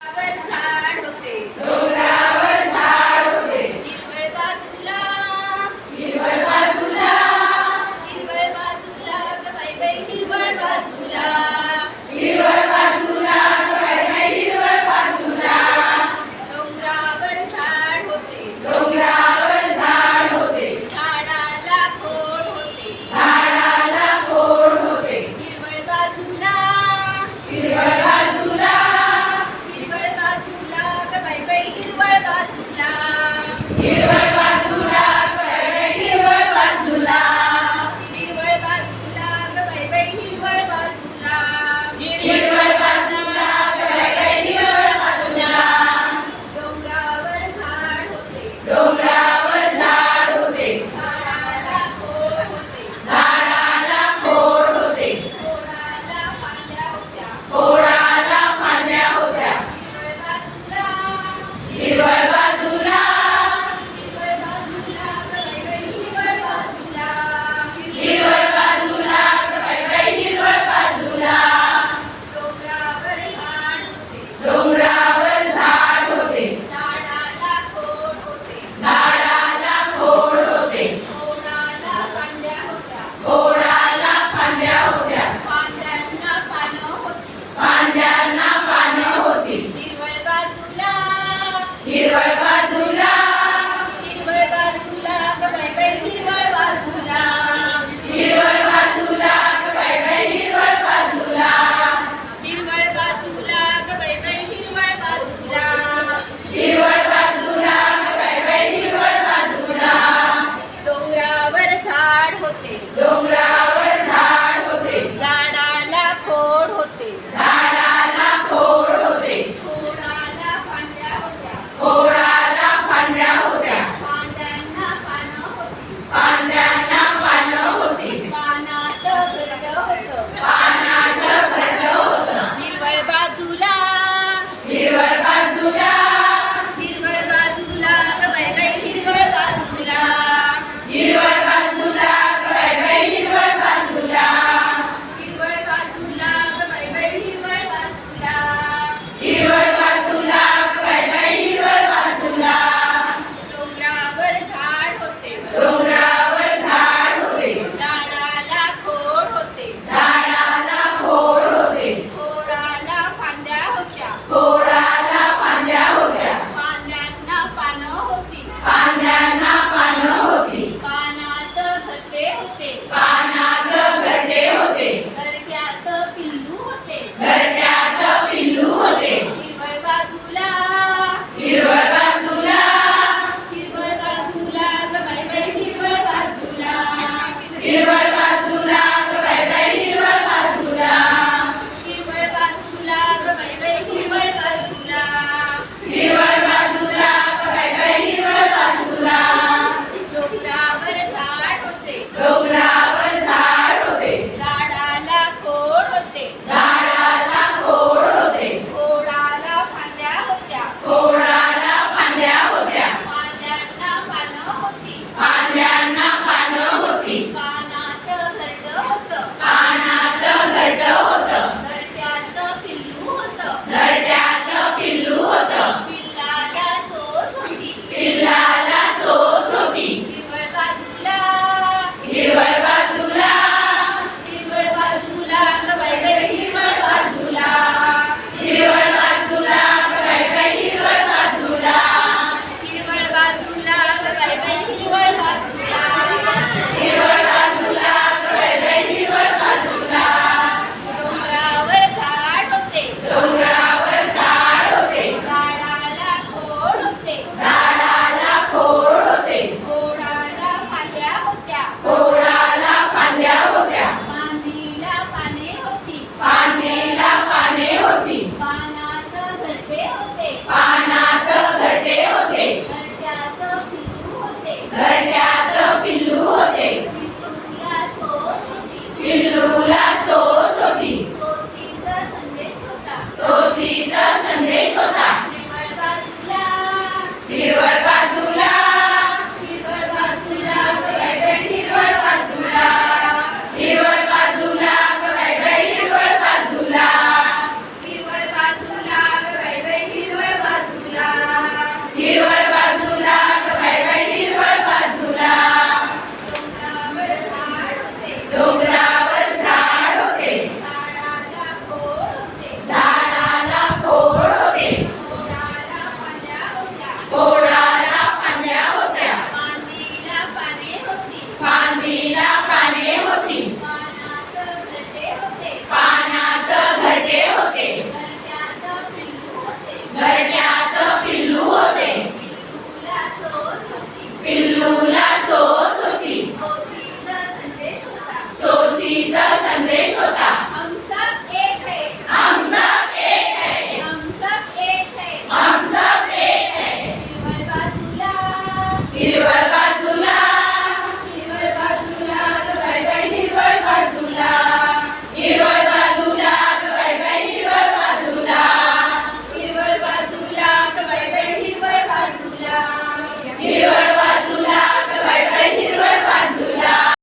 阿贝塔。हिरवळ बाजूला घरटे होते दा संदेश होता होता हिरवळ आवडीला पाने होती. पानात घरटे होते. घरट्यात पिल्लू होते. पिल्लूला